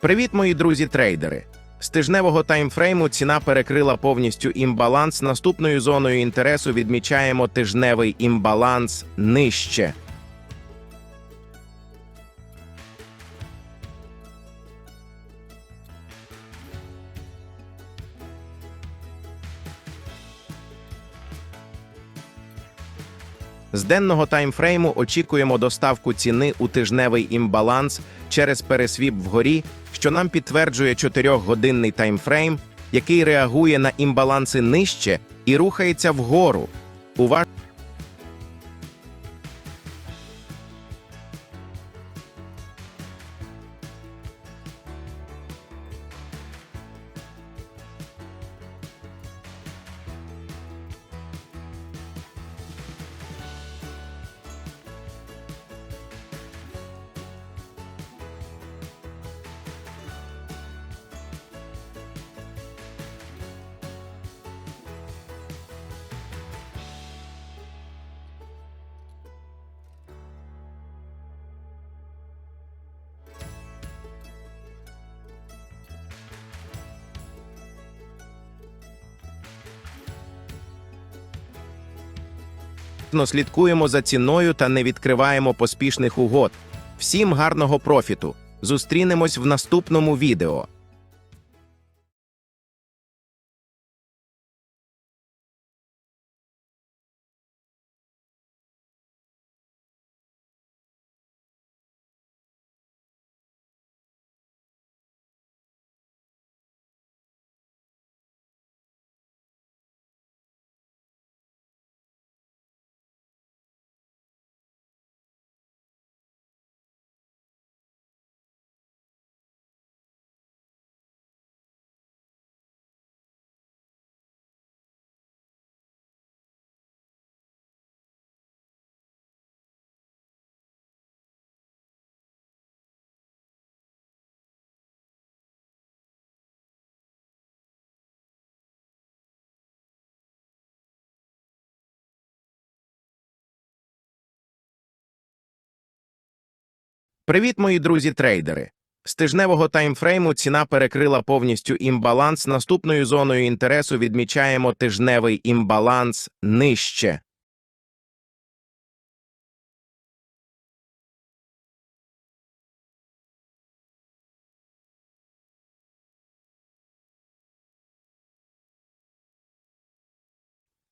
Привіт, мої друзі-трейдери! З тижневого таймфрейму ціна перекрила повністю імбаланс. Наступною зоною інтересу відмічаємо тижневий імбаланс нижче. З денного таймфрейму очікуємо доставку ціни у тижневий імбаланс через пересвіп вгорі, що нам підтверджує 4-годинний таймфрейм, який реагує на імбаланси нижче і рухається вгору. Уваж... слідкуємо за ціною та не відкриваємо поспішних угод. Всім гарного профіту! Зустрінемось в наступному відео. Привіт, мої друзі-трейдери! З тижневого таймфрейму ціна перекрила повністю імбаланс. Наступною зоною інтересу відмічаємо тижневий імбаланс нижче.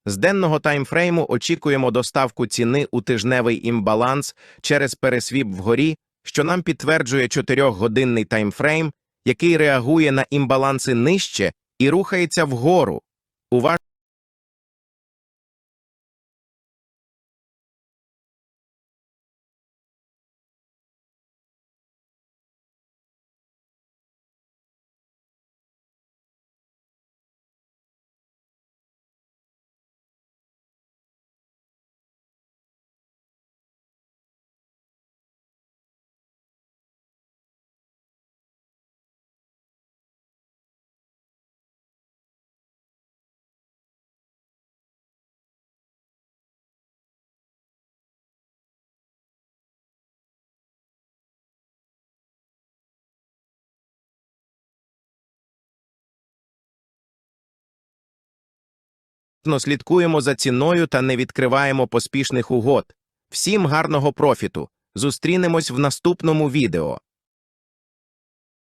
З денного таймфрейму очікуємо доставку ціни у тижневий імбаланс через пересвіп вгорі, що нам підтверджує 4-годинний таймфрейм, який реагує на імбаланси нижче і рухається вгору. Уваж... слідкуємо за ціною та не відкриваємо поспішних угод. Всім гарного профіту! Зустрінемось в наступному відео.